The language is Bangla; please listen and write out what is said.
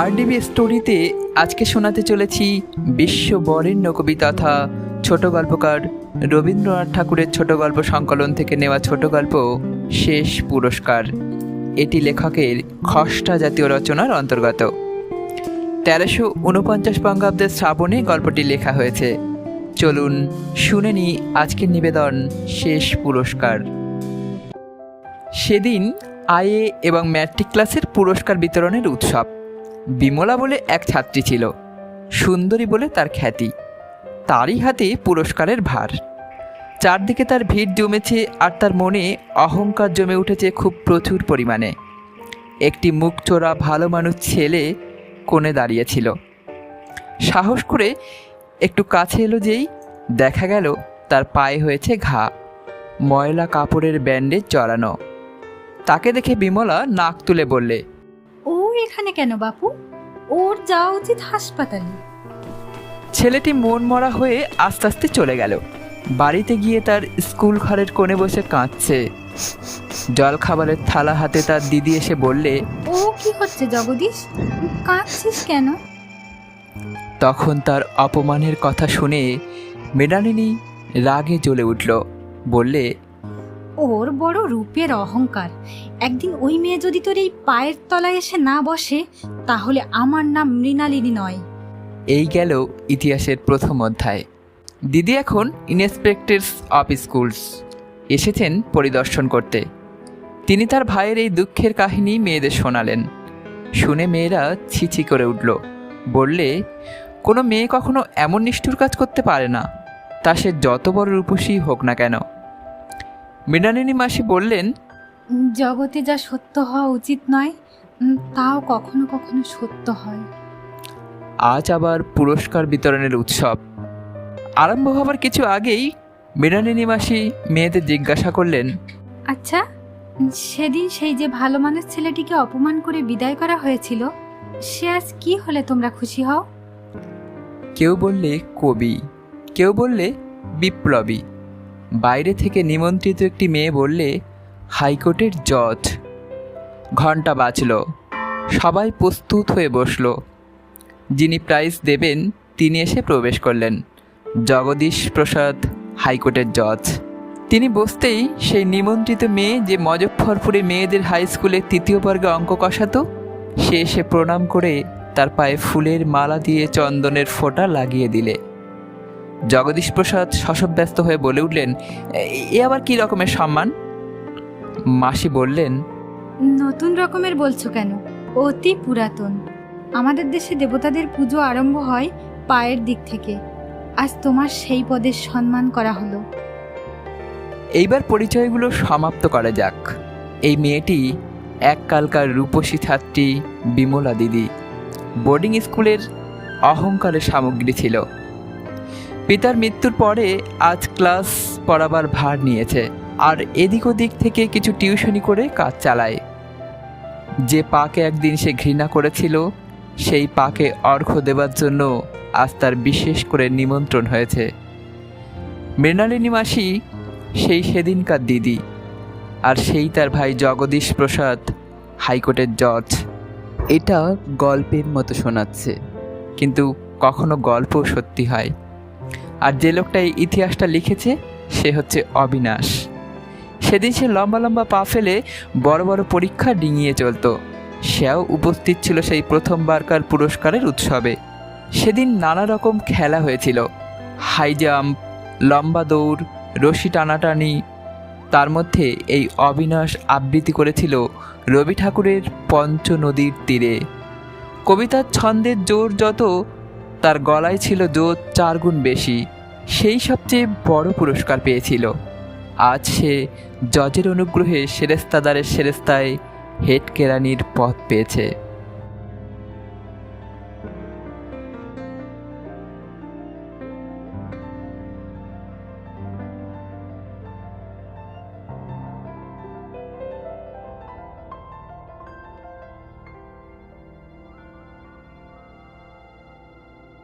আরডিবি স্টোরিতে আজকে শোনাতে চলেছি বিশ্ব বরেণ্য কবি তথা ছোট গল্পকার রবীন্দ্রনাথ ঠাকুরের ছোট গল্প সংকলন থেকে নেওয়া ছোট গল্প শেষ পুরস্কার। এটি লেখকের খসটা জাতীয় রচনার অন্তর্গত। তেরোশো উনপঞ্চাশ বঙ্গাব্দের শ্রাবণে গল্পটি লেখা হয়েছে। চলুন শুনে নি আজকের নিবেদন শেষ পুরস্কার। সেদিন আইএ এবং ম্যাট্রিক ক্লাসের পুরস্কার বিতরণের উৎসব। বিমলা বলে এক ছাত্রী ছিল। সুন্দরী বলে তার খ্যাতি। তারই হাতে পুরস্কারের ভার। চারদিকে তার ভিড় জমেছে আর তার মনে অহংকার জমে উঠেছে খুব প্রচুর পরিমাণে। একটি মুখ চোরা ভালো মানুষ ছেলে কোণে দাঁড়িয়েছিল। সাহস করে একটু কাছে এলো যেই দেখা গেল তার পায়ে হয়েছে ঘা, ময়লা কাপড়ের ব্যান্ডেজ চড়ানো তাকে দেখে বিমলা নাক তুলে বললে এখানে কেন বাপু? ওর যাওয়া উচিত হাসপাতালে। ছেলেটি মন মরা হয়ে আস্তে আস্তে চলে গেল। বাড়িতে গিয়ে তার স্কুল ঘরের কোণে বসে কাঁদছে। জল খাবারের থালা হাতে তার দিদি এসে বললে ও কি হচ্ছে জগদীশ? কাঁদছিস কেন? তখন তার অপমানের কথা শুনে মৃণালিনী রাগে জ্বলে উঠল। বললে ওর বড় রূপের অহংকার। একদিন ওই মেয়ে যদি তোর এই পায়ের তলায় এসে না বসে, তাহলে আমার নাম মৃণালিনী নয়। এই গেল ইতিহাসের প্রথম অধ্যায়। দিদি এখন ইন্সপেক্টরস অফ স্কুলস এসেছেন পরিদর্শন করতে। তিনি তার ভাইয়ের এই দুঃখের কাহিনী মেয়েদের শোনালেন। শুনে মেয়েরা ছিছি করে উঠল। বললে, কোনো মেয়ে কখনো এমন নিষ্ঠুর কাজ করতে পারে না। তা সে যত বড় রূপসী হোক না কেন। মৃণালিনী মাসি বললেন জগতে যা সত্য হওয়া উচিত নয় তাও কখনো কখনো সত্য হয়। আজ আবার পুরস্কার বিতরণের উৎসব। আরম্ভ হবার কিছু আগেই মৃণালিনী মাসি মেয়েদের জিজ্ঞাসা করলেন আচ্ছা সেদিন সেই যে ভালো মানুষ ছেলেটিকে অপমান করে বিদায় করা হয়েছিল সে আজ কি হলে তোমরা খুশি হও? কেউ বললে কবি কেউ বললে বিপ্লবী। বাইরে থেকে নিমন্ত্রিত একটি মেয়ে বললে, হাইকোর্টের জজ। ঘণ্টা বাজল। সবাই প্রস্তুত হয়ে বসল। যিনি প্রাইজ দেবেন, তিনি এসে প্রবেশ করলেন। জগদীশ প্রসাদ, হাইকোর্টের জজ। তিনি বসতেই সেই নিমন্ত্রিত মেয়ে যে মজফ্ফরপুরে মেয়েদের হাই স্কুলে তৃতীয় বর্গে অঙ্ক কষাতো, সে এসে প্রণাম করে তার পায়ে ফুলের মালা দিয়ে চন্দনের ফোঁটা লাগিয়ে দিলে। জগদীশ প্রসাদ শশব্যস্ত হয়ে বলে উঠলেন "এ- আবার কি রকমের সম্মান? মাসি বললেন নতুন রকমের বলছো কেন? অতি পুরাতন। আমাদের দেশে দেবতাদের পুজো আরম্ভ হয় পায়ের দিক থেকে। আজ তোমার সেই পদের সম্মান করা হলো। এইবার পরিচয়গুলো সমাপ্ত করা যাক। এই মেয়েটি এককালকার রূপসী ছাত্রী বিমলা দিদি। বোর্ডিং স্কুলের অহংকারের সামগ্রী ছিল। পিতার মৃত্যুর পরে আজ ক্লাস পড়াবার ভার নিয়েছে আর এদিক ওদিক থেকে কিছু টিউশনি করে কাজ চালায়। যে পাকে একদিন সে ঘৃণা করেছিল, সেই পাকে অর্ঘ্য দেবার জন্য আজ তার বিশেষ করে নিমন্ত্রণ হয়েছে। মৃণালিনী মাসি সেই সেদিনকার দিদি আর সেই তার ভাই জগদীশ প্রসাদ, হাইকোর্টের জজ। এটা গল্পের মতো শোনাচ্ছে, কিন্তু কখনো গল্প সত্যি হয়। আর যে লোকটা এই ইতিহাসটা লিখেছে, সে হচ্ছে অবিনাশ। সেদিন সে লম্বা লম্বা পা ফেলে বড় বড় পরীক্ষা ডিঙিয়ে চলতো। সেও উপস্থিত ছিল সেই প্রথমবারকার পুরস্কারের উৎসবে। সেদিন নানা রকম খেলা হয়েছিল। হাই জাম্প, লম্বা দৌড়, রশি টানাটানি। তার মধ্যে এই অবিনাশ আবৃত্তি করেছিল রবি ঠাকুরের পঞ্চ নদীর তীরে। কবিতার ছন্দের জোর যত, তার গলায় ছিল জোর চারগুণ বেশি। সেই সবচেয়ে বড় পুরস্কার পেয়েছিল। আজ সে জজের অনুগ্রহে সেরেস্তাদারের সেরেস্তায় হেড কেরানির পথ পেয়েছে।